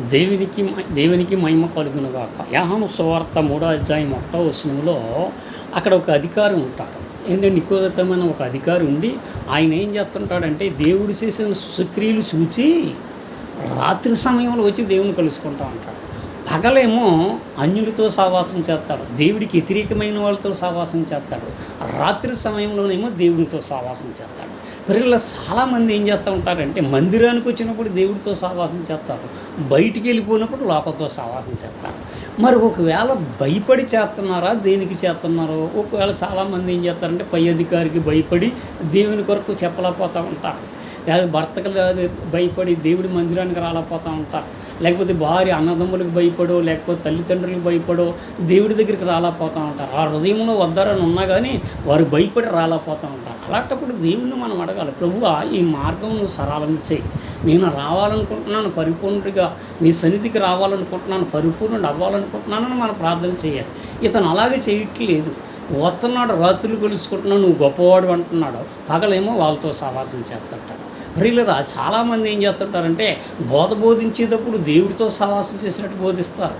దేవునికి దేవునికి మహిమ కలుగునుగాక యాహాను సువార్త మూడో అధ్యాయం ఒకటో వచనంలో అక్కడ ఒక అధికారం ఉంటాడు. ఏంటంటే నికోదతమైన ఒక అధికారి ఉండి ఆయన ఏం చేస్తుంటాడంటే దేవుడు చేసిన సుక్రియలు చూచి రాత్రి సమయంలో వచ్చి దేవుని కలుసుకుంటా ఉంటాడు. పగలేమో అన్యులతో సావాసం చేస్తాడు దేవుడికి వ్యతిరేకమైన వాళ్ళతో సావాసం చేస్తాడు రాత్రి సమయంలోనేమో దేవునితో సావాసం చేస్తాడు. పిల్లలు చాలామంది ఏం చేస్తూ ఉంటారంటే మందిరానికి వచ్చినప్పుడు దేవుడితో సావాసం చేస్తారు బయటికి వెళ్ళిపోయినప్పుడు లోపలతో సావాసం చేస్తారు. మరి ఒకవేళ భయపడి చేస్తున్నారా దేనికి చేస్తున్నారో ఒకవేళ చాలామంది ఏం చేస్తారంటే పై అధికారికి భయపడి దేవుని కొరకు చెప్పలేకపోతూ ఉంటారు. లేదా భర్తకు భయపడి దేవుడి మందిరానికి రాలేకపోతూ ఉంటారు. లేకపోతే భార్య అన్నదమ్ములకు భయపడో లేకపోతే తల్లిదండ్రులకు భయపడో దేవుడి దగ్గరికి రాలేకపోతూ ఉంటారు. ఆ హృదయంలో వద్దారని ఉన్నా కానీ వారు భయపడి రాలేకపోతూ ఉంటారు. అలాంటప్పుడు దేవుడిని మనం అడగాలి ప్రభు ఈ మార్గం నువ్వు సరళం చేయి. నేను రావాలనుకుంటున్నాను పరిపూర్ణుడిగా. నీ సన్నిధికి రావాలనుకుంటున్నాను పరిపూర్ణుడు అవ్వాలనుకుంటున్నానని మనం ప్రార్థన చేయాలి. ఇతను అలాగే చేయట్లేదు. వస్తున్నాడు రాత్రులు కొలుసుకుంటున్నావు నువ్వు గొప్పవాడు అంటున్నాడు. పగలేమో వాళ్ళతో సహవాసం చేస్తుంటాడు. ప్రియులరా చాలామంది ఏం చేస్తుంటారంటే బోధ బోధించేటప్పుడు దేవుడితో సహవాసం చేసినట్టు బోధిస్తారు.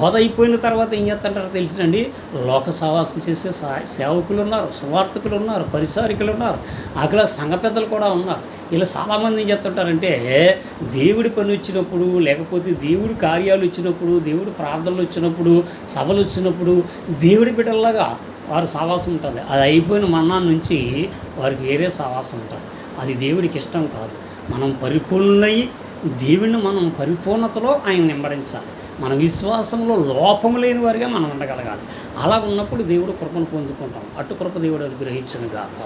బోధ అయిపోయిన తర్వాత ఏం చేస్తుంటారో తెలిసినండి. లోక సహవాసం చేసే సా- సేవకులు ఉన్నారు సువార్థకులు ఉన్నారు పరిసారికులు ఉన్నారు అక్కడ సంఘ పెద్దలు కూడా ఉన్నారు. ఇలా చాలామంది ఏం చేస్తుంటారంటే దేవుడి పని వచ్చినప్పుడు లేకపోతే దేవుడి కార్యాలు వచ్చినప్పుడు దేవుడి ప్రార్థనలు వచ్చినప్పుడు సభలు వచ్చినప్పుడు దేవుడి బిడ్డల్లాగా వారు సావాసం ఉంటుంది అది అయిపోయిన మన్నా నుంచి వారికి వేరే సావాసం ఉంటుంది. అది దేవుడికి ఇష్టం కాదు. మనం పరిపూర్ణయ్యి దేవుడిని మనం పరిపూర్ణతలో ఆయన నింబడించాలి. మన విశ్వాసంలో లోపం లేని వారిగా మనం ఉండగలగాలి. అలా ఉన్నప్పుడు దేవుడు కృపను పొందుకుంటాం. అటు కృప దేవుడు అనుగ్రహించను గాక.